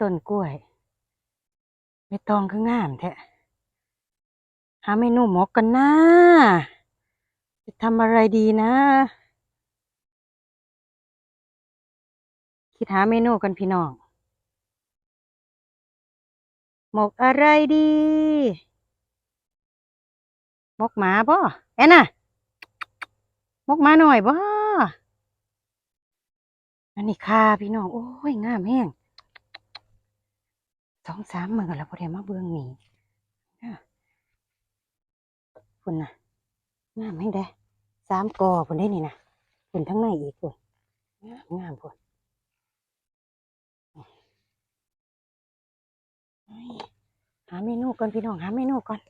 ต้นกล้วยใบตองคืองามแท้หาเมนูหมกกันนะจะทำอะไรดีนะ คิดหาเมนูกันพี่น้อง หมกอะไรดี หมกหมาบ่แอนน่ะ หมกหมาหน่อยบ่อันนี้ค่ะพี่น้อง โอ้ย งามแห้ง องสามมือแล้วพอได้มาเบื้องนี้คุณน่ะงามให้ได้สามกอคุณได้นี่นะคุณทั้งในอีกคุณงามงามคุณหาเมนูก่อนพี่น้องหาเมนูก่อน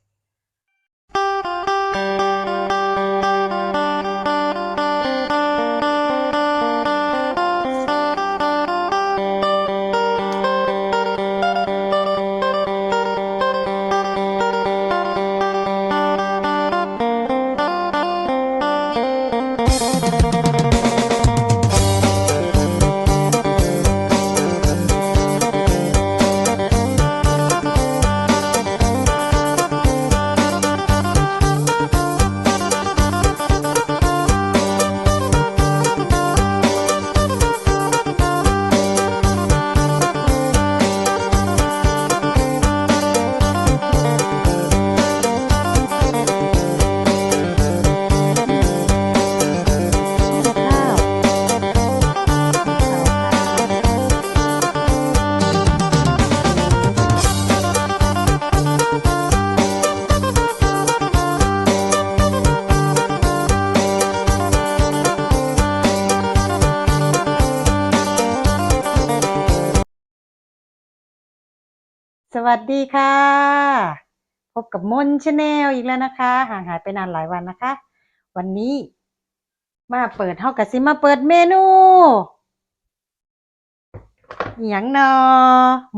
สวัสดีค่ะ พบกับมนชาแนลอีกแล้วนะคะ ห่างหายไปนานหลายวันนะคะ วันนี้ มาเปิดเท่ากับสิมาเปิดเมนูอย่างนอ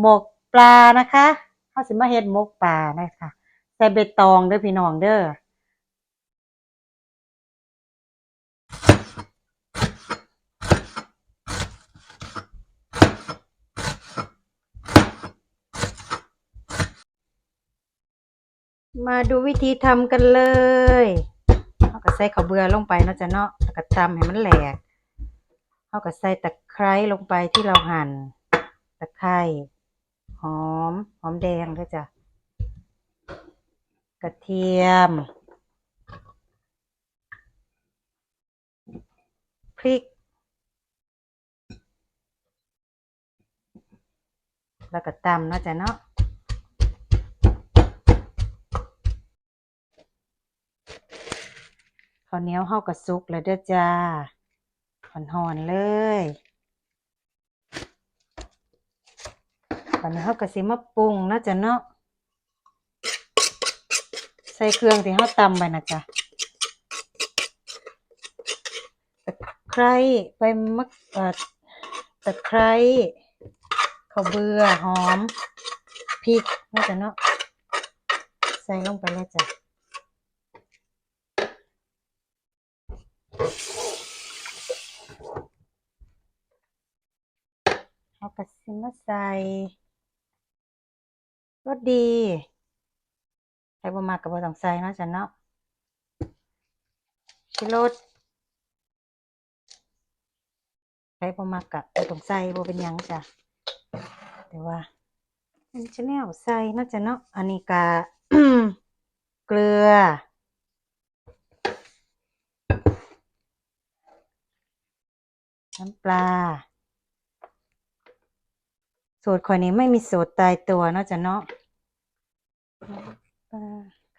หมกปลานะคะเฮาสิมาเฮ็ดหมกปลานะคะใส่ใบตองเด้อพี่น้องเด้อ มาดูวิธีทำกันเลยเอาก็ใส่ข้าวเบื่อลงไปเนาะจ้ะเนาะแล้วก็ตำให้มันแหลกเอาก็ใส่ตะไคร้ลงไปที่เราหั่น ตะไคร้หอม หอมแดงด้วยจ้ะ กระเทียม พริก แล้วก็ตำเนาะจ้ะเนาะ ข้าวเหนียวเฮากระซุกแล้วเด้อจ้าหอนๆเลยตอนนี้เฮาก็สิมาปรุงนาะจ้ะเนาะใส่เครื่องที่เฮาตำไปนะจ๊ะตะไคร้ใบมะเอ่อตะไคร้ข้าวเบื่อหอมพริกนาะจ้ะเนาะใส่ลงไปเลยจ้ะ เอากระสิมาใส่รสดีใครบ่มากกับบ่ต้องใส่นาะจ้ะเนาะชิรสใครบ่มากกับบ่ต้องใส่บ่เป็นยังจ้ะแต่ว่ามันจะแนวใส่นาะจ้ะเนาะอันนี้ก็เกลือ น้ำปลา สูตรข่อยนี้ไม่มีสูตรตายตัวนาะจ้ะเนาะ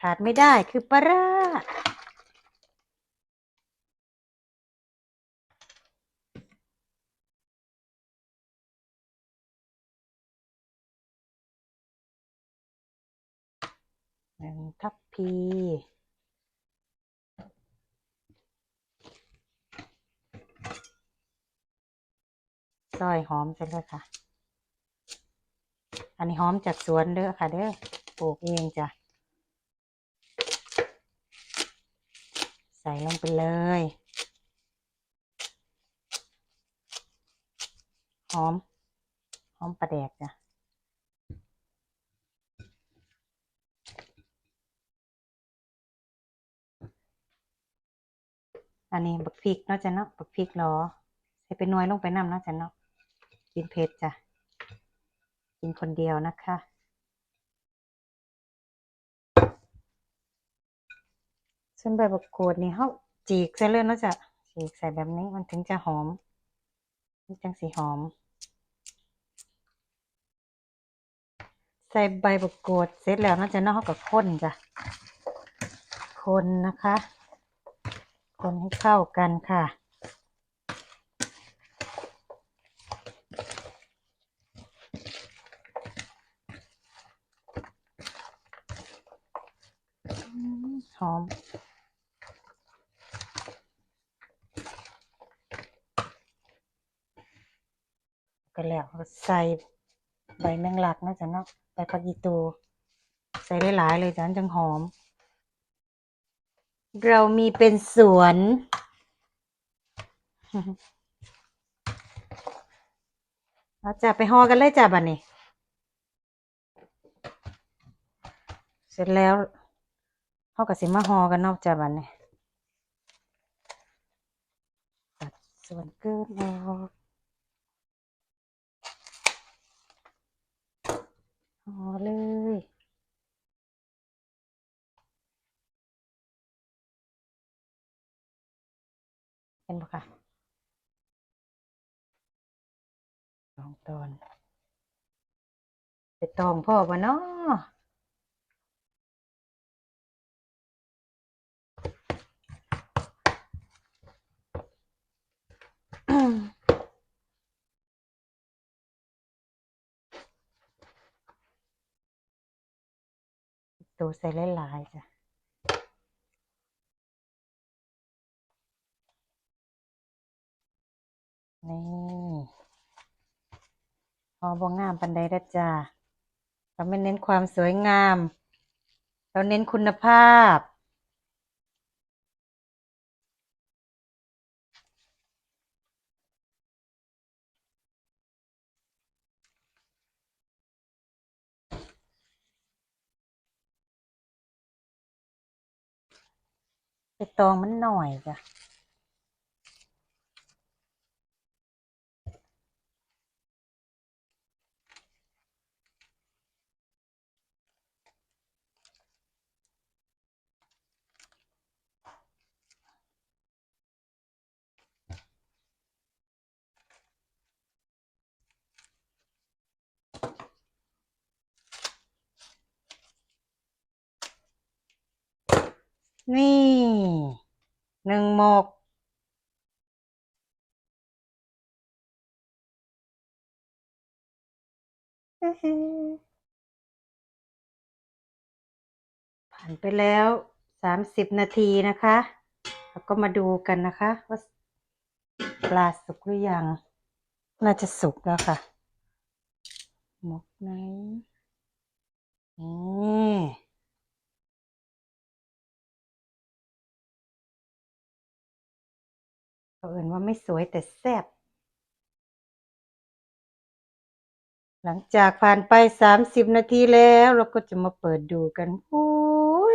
ขาดไม่ได้คือปลาร้าหนึ่งทัพพี ซอยหอมไปเลยค่ะ อันนี้หอมจากสวนเด้อค่ะ เด้อปลูกเองจ้ะ ใส่ลงไปเลย หอม หอมประแดกจ้ะอันนี้บักพริกเนาะจ้ะเนาะบักพริกหรอใส่ไปน้อยลงไปน้ำเนาะจ้ะเนาะ กินเผ็ดจ้ะ กินคนเดียวนะคะ ส่วนใบบักกูดนี่เขาจีกใส่เลยนะจ้ะจีกใส่แบบนี้มันถึงจะหอมมันจังสีหอม ใส่ใบบักกูดเสร็จแล้วเนาะจ้ะเนาะเขาก็ข้นจ้ะคนนะคะ คนให้เข้ากันค่ะ อืม หอม ก็แล้วใส่ใบแมงลักนะจ๊ะเนาะใบผักอีตู ใส่ได้หลายเลยจ้ะจังหอม เรามีเป็นสวนเราจะไปห่อกันเลยจ้ะบัดนี้ เสร็จแล้ว เขากับสิมาหอกันเนอกจากบัดนี้ตัดส่วนเกินออกห่อเลยเห็นปะคะสองตอนไปตองพ่อปะเนาะ ตัวใส่หลายๆจ้ะนี่พอบองงามปันใดได้จ้าเราไม่เน้นความสวยงาม เราเน้นคุณภาพ ตองมันหน่อยจ้ะ นี่หนึ่งหมก ผ่านไปแล้วสามสิบนาทีนะคะ แล้วก็มาดูกันนะคะว่าปลาสุกหรือยัง น่าจะสุกแล้วค่ะ หมกไหนนี่ เขาเอ่นว่าไม่สวยแต่แซ่บหลังจากผ่านไปสามสิบนาทีแล้วเราก็จะมาเปิดดูกันโอ้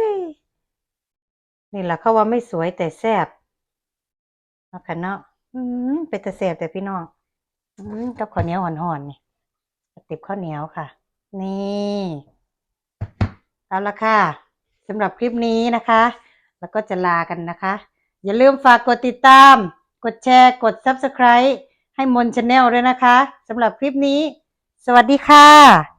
ยนี่แหละเขาว่าไม่สวยแต่แซ่บเอาคะเนาะอืมเป็นแต่แซ่บแต่พี่น้องอืมกับข้าวเหนียวห่อนๆนี่ติบข้าวเหนียวค่ะ นี่เอาละค่ะสำหรับคลิปนี้นะคะ แล้วก็จะลากันนะคะ อย่าลืมฝากกดติดตาม กดแชร์กด Subscribe ให้มนชาแนลด้วยนะคะสำหรับคลิปนี้ สวัสดีค่ะ